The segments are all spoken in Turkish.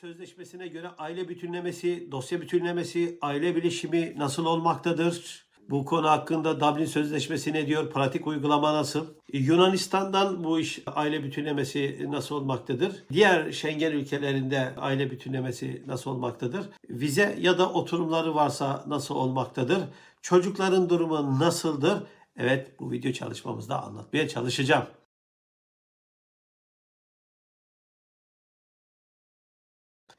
Sözleşmesine göre aile bütünlemesi, dosya bütünlemesi, aile bilişimi nasıl olmaktadır? Bu konu hakkında Dublin Sözleşmesi ne diyor? Pratik uygulama nasıl? Yunanistan'dan bu iş aile bütünlemesi nasıl olmaktadır? Diğer Schengen ülkelerinde aile bütünlemesi nasıl olmaktadır? Vize ya da oturumları varsa nasıl olmaktadır? Çocukların durumu nasıldır? Evet bu video çalışmamızda anlatmaya çalışacağım.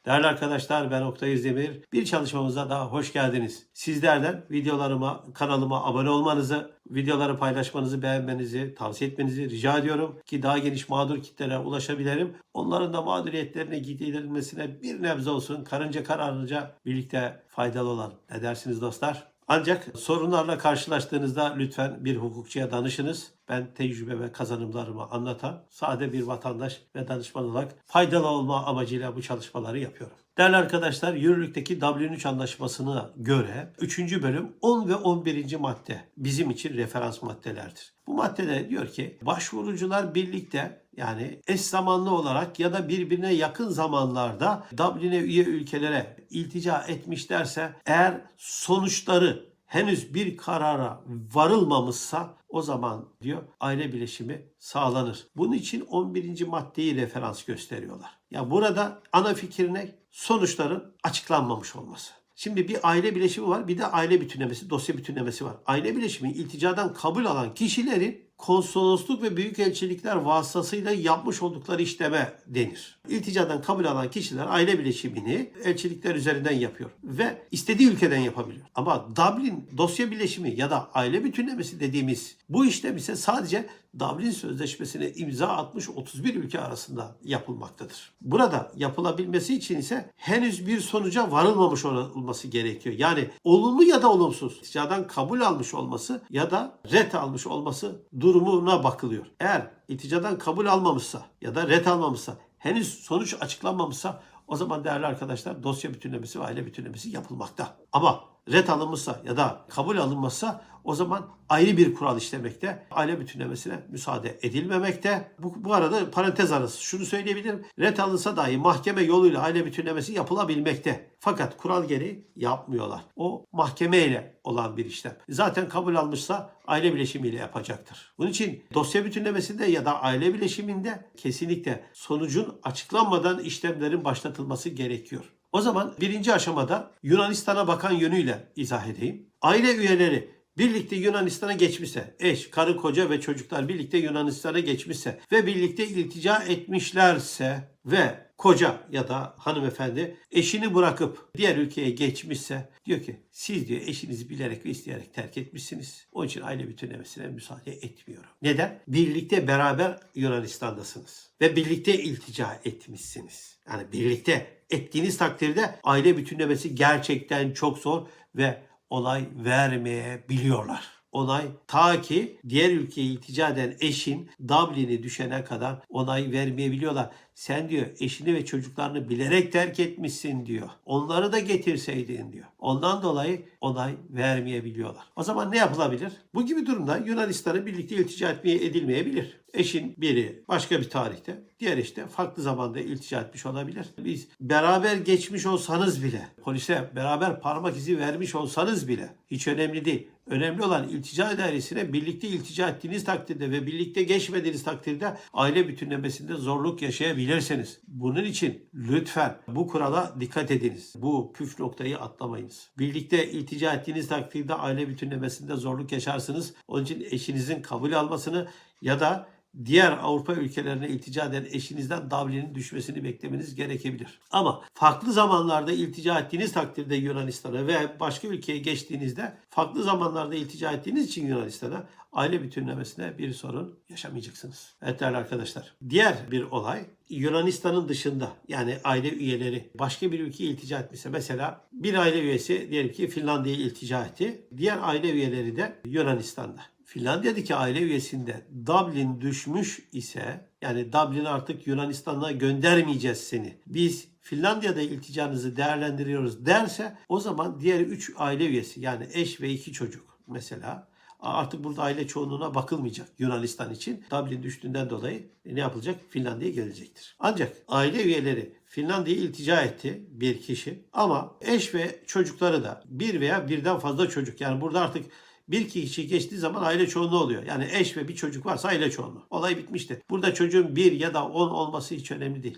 Değerli arkadaşlar ben Oktay Özdemir. Bir çalışmamıza daha hoş geldiniz. Sizlerden videolarıma, kanalıma abone olmanızı, videoları paylaşmanızı, beğenmenizi, tavsiye etmenizi rica ediyorum. Ki daha geniş mağdur kitlere ulaşabilirim. Onların da mağduriyetlerine giderilmesine bir nebze olsun karınca kararınca birlikte faydalı olalım. Ne dersiniz dostlar? Ancak sorunlarla karşılaştığınızda lütfen bir hukukçuya danışınız. Ben tecrübe ve kazanımlarımı anlatan sade bir vatandaş ve danışman olarak faydalı olma amacıyla bu çalışmaları yapıyorum. Değerli arkadaşlar, yürürlükteki Dublin 3 anlaşmasına göre 3. bölüm 10 ve 11. madde bizim için referans maddelerdir. Bu maddede diyor ki başvurucular birlikte yani eş zamanlı olarak ya da birbirine yakın zamanlarda Dublin'e üye ülkelere iltica etmişlerse eğer sonuçları henüz bir karara varılmamışsa o zaman diyor aile bileşimi sağlanır. Bunun için 11. maddeyi referans gösteriyorlar. Ya burada ana fikir ne? Sonuçların açıklanmamış olması. Şimdi bir aile bileşimi var, bir de aile bütünlemesi, dosya bütünlemesi var. Aile bileşimi ilticadan kabul alan kişilerin konsolosluk ve büyükelçilikler vasıtasıyla yapmış oldukları işleme denir. İlticadan kabul alan kişiler aile bileşimini elçilikler üzerinden yapıyor ve istediği ülkeden yapabiliyor. Ama Dublin dosya bileşimi ya da aile bütünlemesi dediğimiz bu işlem ise sadece Dublin Sözleşmesi'ne imza atmış 31 ülke arasında yapılmaktadır. Burada yapılabilmesi için ise henüz bir sonuca varılmamış olması gerekiyor. Yani olumlu ya da olumsuz ilticadan kabul almış olması ya da ret almış olması durumuna bakılıyor. Eğer ilticadan kabul almamışsa ya da ret almamışsa henüz sonuç açıklanmamışsa o zaman değerli arkadaşlar dosya bütünlemesi ve aile bütünlemesi yapılmakta. Ama ret alınmışsa ya da kabul alınmazsa o zaman ayrı bir kural işlemekte. Aile bütünlemesine müsaade edilmemekte. Bu, bu arada parantez arası şunu söyleyebilirim. Ret alınsa dahi mahkeme yoluyla aile bütünlemesi yapılabilmekte. Fakat kural gereği yapmıyorlar. O mahkemeyle olan bir işlem. Zaten kabul almışsa aile bileşimiyle yapacaktır. Bunun için dosya bütünlemesinde ya da aile bileşiminde kesinlikle sonucun açıklanmadan işlemlerin başlatılması gerekiyor. O zaman birinci aşamada Yunanistan'a bakan yönüyle izah edeyim. Aile üyeleri birlikte Yunanistan'a geçmişse, eş, karı, koca ve çocuklar birlikte Yunanistan'a geçmişse ve birlikte iltica etmişlerse ve koca ya da hanımefendi eşini bırakıp diğer ülkeye geçmişse diyor ki siz diyor eşinizi bilerek ve isteyerek terk etmişsiniz. Onun için aile bütünlemesine müsaade etmiyorum. Neden? Birlikte beraber Yunanistan'dasınız ve birlikte iltica etmişsiniz. Yani birlikte ettiğiniz takdirde aile bütünlemesi gerçekten çok zor ve onay vermeyebiliyorlar. Onay ta ki diğer ülkeye iltica eden eşin Dublin'i düşene kadar onay vermeyebiliyorlar. Sen diyor eşini ve çocuklarını bilerek terk etmişsin diyor. Onları da getirseydin diyor. Ondan dolayı onay vermeyebiliyorlar. O zaman ne yapılabilir? Bu gibi durumda Yunanistan'a birlikte iltica etmeye edilmeyebilir. Eşin biri başka bir tarihte, diğer işte farklı zamanda iltica etmiş olabilir. Biz beraber geçmiş olsanız bile, polise beraber parmak izi vermiş olsanız bile hiç önemli değil. Önemli olan iltica dairesine birlikte iltica ettiğiniz takdirde ve birlikte geçmediğiniz takdirde aile bütünlemesinde zorluk yaşayabilirsiniz. Bunun için lütfen bu kurala dikkat ediniz. Bu püf noktayı atlamayınız. Birlikte iltica ettiğiniz takdirde aile bütünlemesinde zorluk yaşarsınız. Onun için eşinizin kabul almasını ya da diğer Avrupa ülkelerine iltica eden eşinizden Dublin'in düşmesini beklemeniz gerekebilir. Ama farklı zamanlarda iltica ettiğiniz takdirde Yunanistan'a ve başka ülkeye geçtiğinizde farklı zamanlarda iltica ettiğiniz için Yunanistan'a aile bütünlemesine bir sorun yaşamayacaksınız. Evet değerli arkadaşlar. Diğer bir olay Yunanistan'ın dışında yani aile üyeleri başka bir ülkeye iltica etmişse mesela bir aile üyesi diyelim ki Finlandiya'ya iltica etti. Diğer aile üyeleri de Yunanistan'da. Finlandiya'daki aile üyesinde Dublin düşmüş ise yani Dublin artık Yunanistan'a göndermeyeceğiz seni. Biz Finlandiya'da ilticanızı değerlendiriyoruz derse o zaman diğer 3 aile üyesi yani eş ve 2 çocuk mesela artık burada aile çoğunluğuna bakılmayacak Yunanistan için. Dublin düştüğünden dolayı ne yapılacak? Finlandiya'ya gelecektir. Ancak aile üyeleri Finlandiya'ya iltica etti bir kişi ama eş ve çocukları da bir veya birden fazla çocuk yani burada artık bir kişi geçtiği zaman aile çoğunluğu oluyor. Yani eş ve bir çocuk varsa aile çoğunluğu. Olay bitmişti. Burada çocuğun bir ya da on olması hiç önemli değil.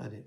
Yani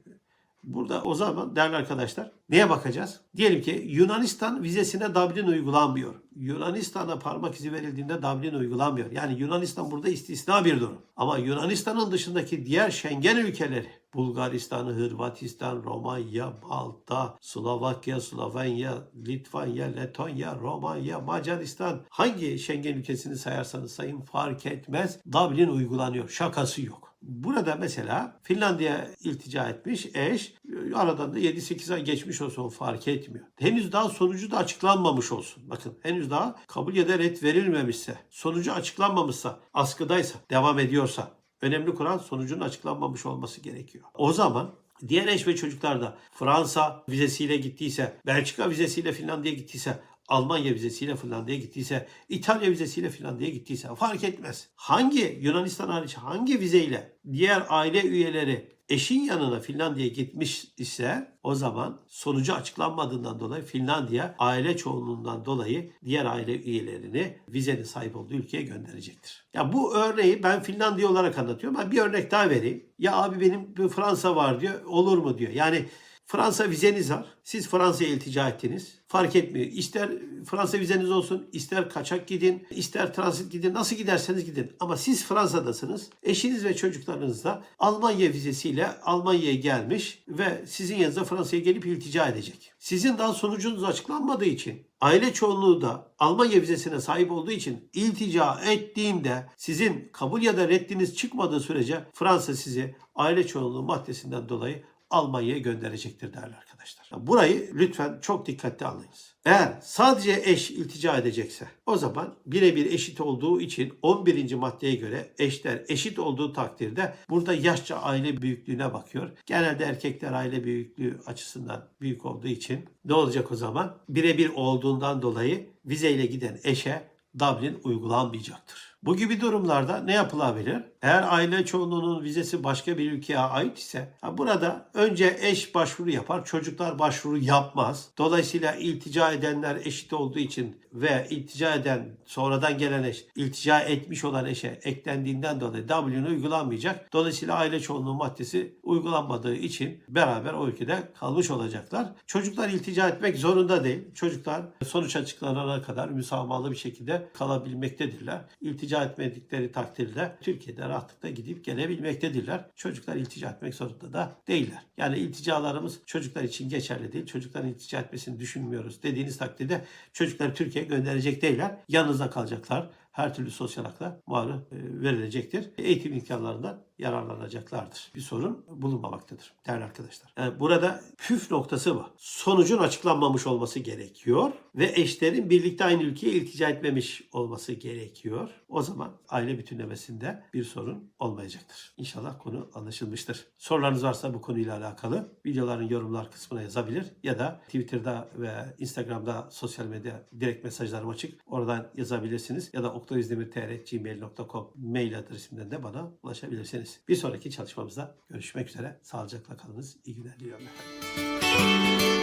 burada o zaman değerli arkadaşlar neye bakacağız? Diyelim ki Yunanistan vizesine Dublin uygulanmıyor. Yunanistan'a parmak izi verildiğinde Dublin uygulanmıyor. Yani Yunanistan burada istisna bir durum. Ama Yunanistan'ın dışındaki diğer Schengen ülkeleri Bulgaristan, Hırvatistan, Romanya, Malta, Slovakya, Slovenya, Litvanya, Letonya, Romanya, Macaristan hangi Schengen ülkesini sayarsanız sayın fark etmez. Dublin uygulanıyor. Şakası yok. Burada mesela Finlandiya iltica etmiş eş aradan da 7-8 ay geçmiş olsun fark etmiyor. Henüz daha sonucu da açıklanmamış olsun. Bakın henüz daha kabul ya da red verilmemişse, sonucu açıklanmamışsa, askıdaysa, devam ediyorsa önemli kuran sonucun açıklanmamış olması gerekiyor. O zaman diğer eş ve çocuklar da Fransa vizesiyle gittiyse, Belçika vizesiyle Finlandiya'ya gittiyse, Almanya vizesiyle Finlandiya'ya gittiyse, İtalya vizesiyle Finlandiya'ya gittiyse fark etmez. Hangi Yunanistan hariç hangi vizeyle diğer aile üyeleri eşin yanına Finlandiya'ya gitmiş ise o zaman sonucu açıklanmadığından dolayı Finlandiya aile çoğunluğundan dolayı diğer aile üyelerini vizenin sahip olduğu ülkeye gönderecektir. Ya bu örneği ben Finlandiya olarak anlatıyorum. Ben bir örnek daha vereyim. Ya abi benim Fransa var diyor. Olur mu diyor. Yani Fransa vizeniz var. Siz Fransa'ya iltica ettiniz. Fark etmiyor. İster Fransa vizeniz olsun, ister kaçak gidin, ister transit gidin. Nasıl giderseniz gidin. Ama siz Fransa'dasınız. Eşiniz ve çocuklarınız da Almanya vizesiyle Almanya'ya gelmiş ve sizin yanınıza Fransa'ya gelip iltica edecek. Sizin daha sonucunuz açıklanmadığı için aile çoğunluğu da Almanya vizesine sahip olduğu için iltica ettiğinde sizin kabul ya da reddiniz çıkmadığı sürece Fransa sizi aile çoğunluğu maddesinden dolayı Almanya'ya gönderecektir değerli arkadaşlar. Burayı lütfen çok dikkatli anlayınız. Eğer sadece eş iltica edecekse o zaman birebir eşit olduğu için 11. maddeye göre eşler eşit olduğu takdirde burada yaşça aile büyüklüğüne bakıyor. Genelde erkekler aile büyüklüğü açısından büyük olduğu için ne olacak o zaman? Birebir olduğundan dolayı vizeyle giden eşe Dublin uygulanmayacaktır. Bu gibi durumlarda ne yapılabilir? Eğer aile çoğunluğunun vizesi başka bir ülkeye ait ise burada önce eş başvuru yapar, çocuklar başvuru yapmaz. Dolayısıyla iltica edenler eşit olduğu için ve iltica eden sonradan gelen eş, iltica etmiş olan eşe eklendiğinden dolayı Dublin uygulanmayacak. Dolayısıyla aile çoğunluğu maddesi uygulanmadığı için beraber o ülkede kalmış olacaklar. Çocuklar iltica etmek zorunda değil. Çocuklar sonuç açıklanana kadar müsamahalı bir şekilde kalabilmektedirler. İltica etmedikleri takdirde Türkiye'de rahatlıkla gidip gelebilmektedirler. Çocuklar iltica etmek zorunda da değiller. Yani ilticalarımız çocuklar için geçerli değil. Çocukların iltica etmesini düşünmüyoruz dediğiniz takdirde çocukları Türkiye'ye gönderecek değiller. Yanınızda kalacaklar. Her türlü sosyal haklar malum e, verilecektir. Eğitim imkanlarından yararlanacaklardır. Bir sorun bulunmamaktadır değerli arkadaşlar. Yani burada püf noktası bu. Sonucun açıklanmamış olması gerekiyor ve eşlerin birlikte aynı ülkeye iltica etmemiş olması gerekiyor. O zaman aile bütünlemesinde bir sorun olmayacaktır. İnşallah konu anlaşılmıştır. Sorularınız varsa bu konuyla alakalı videoların yorumlar kısmına yazabilir ya da Twitter'da ve Instagram'da sosyal medya direkt mesajlarım açık. Oradan yazabilirsiniz ya da oktoizdemirtr.gmail.com mail adresimden de bana ulaşabilirsiniz yapabiliriz. Bir sonraki çalışmamızda görüşmek üzere. Sağlıcakla kalınız. İyi günler diliyorum efendim.